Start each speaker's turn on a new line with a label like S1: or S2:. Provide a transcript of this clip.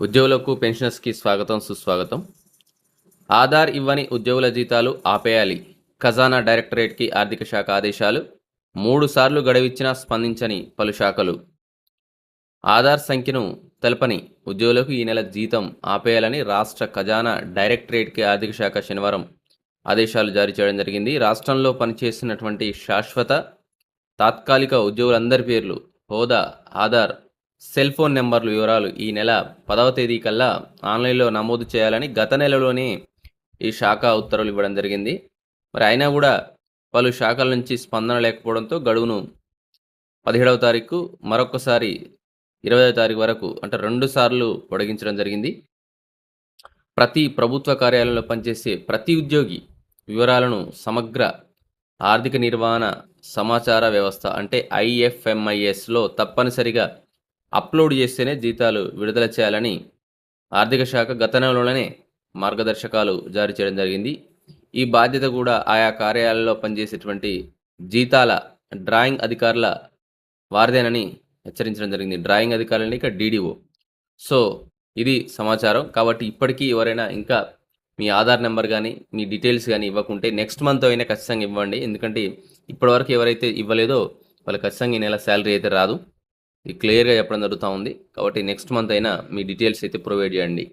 S1: ఉద్యోగులకు పెన్షనర్స్కి స్వాగతం సుస్వాగతం. ఆధార్ ఇవ్వని ఉద్యోగుల జీతాలు ఆపేయాలి. ఖజానా డైరెక్టరేట్కి ఆర్థిక శాఖ ఆదేశాలు. మూడు సార్లు గడువిచ్చినా స్పందించని పలు శాఖలు. ఆధార్ సంఖ్యను తెలపని ఉద్యోగులకు ఈ నెల జీతం ఆపేయాలని రాష్ట్ర ఖజానా డైరెక్టరేట్కి ఆర్థిక శాఖ శనివారం ఆదేశాలు జారీ చేయడం జరిగింది. రాష్ట్రంలో పనిచేస్తున్నటువంటి శాశ్వత తాత్కాలిక ఉద్యోగులందరి పేర్లు హోదా ఆధార్ సెల్ ఫోన్ నెంబర్లు వివరాలు ఈ నెల పదవ తేదీ కల్లా ఆన్లైన్లో నమోదు చేయాలని గత నెలలోనే ఈ శాఖ ఉత్తర్వులు ఇవ్వడం జరిగింది. మరి అయినా కూడా పలు శాఖల నుంచి స్పందన లేకపోవడంతో గడువును పదిహేడవ తారీఖు మరొకసారి ఇరవై తారీఖు వరకు అంటే రెండు సార్లు పొడిగించడం జరిగింది. ప్రతి ప్రభుత్వ కార్యాలయంలో పనిచేసే ప్రతి ఉద్యోగి వివరాలను సమగ్ర ఆర్థిక నిర్వహణ సమాచార వ్యవస్థ అంటే ఐఎఫ్ఎంఐఎస్లో తప్పనిసరిగా అప్లోడ్ చేస్తేనే జీతాలు విడుదల చేయాలని ఆర్థిక శాఖ గత నెలలోనే మార్గదర్శకాలు జారీ చేయడం జరిగింది. ఈ బాధ్యత కూడా ఆయా కార్యాలయాల్లో పనిచేసేటువంటి జీతాల డ్రాయింగ్ అధికారుల వారిదేనని హెచ్చరించడం జరిగింది. డ్రాయింగ్ అధికారులని ఇక డీడీఓ. సో ఇది సమాచారం. కాబట్టి ఇప్పటికీ ఎవరైనా ఇంకా మీ ఆధార్ నెంబర్ కానీ మీ డీటెయిల్స్ కానీ ఇవ్వకుంటే నెక్స్ట్ మంత్ అయినా ఖచ్చితంగా ఇవ్వండి. ఎందుకంటే ఇప్పటివరకు ఎవరైతే ఇవ్వలేదో వాళ్ళు ఖచ్చితంగా ఈ నెల శాలరీ అయితే రాదు. ఇది క్లియర్గా చెప్పడం జరుగుతూ ఉంది. కాబట్టి నెక్స్ట్ మంత్ అయినా మీ డీటెయిల్స్ అయితే ప్రొవైడ్ చేయండి.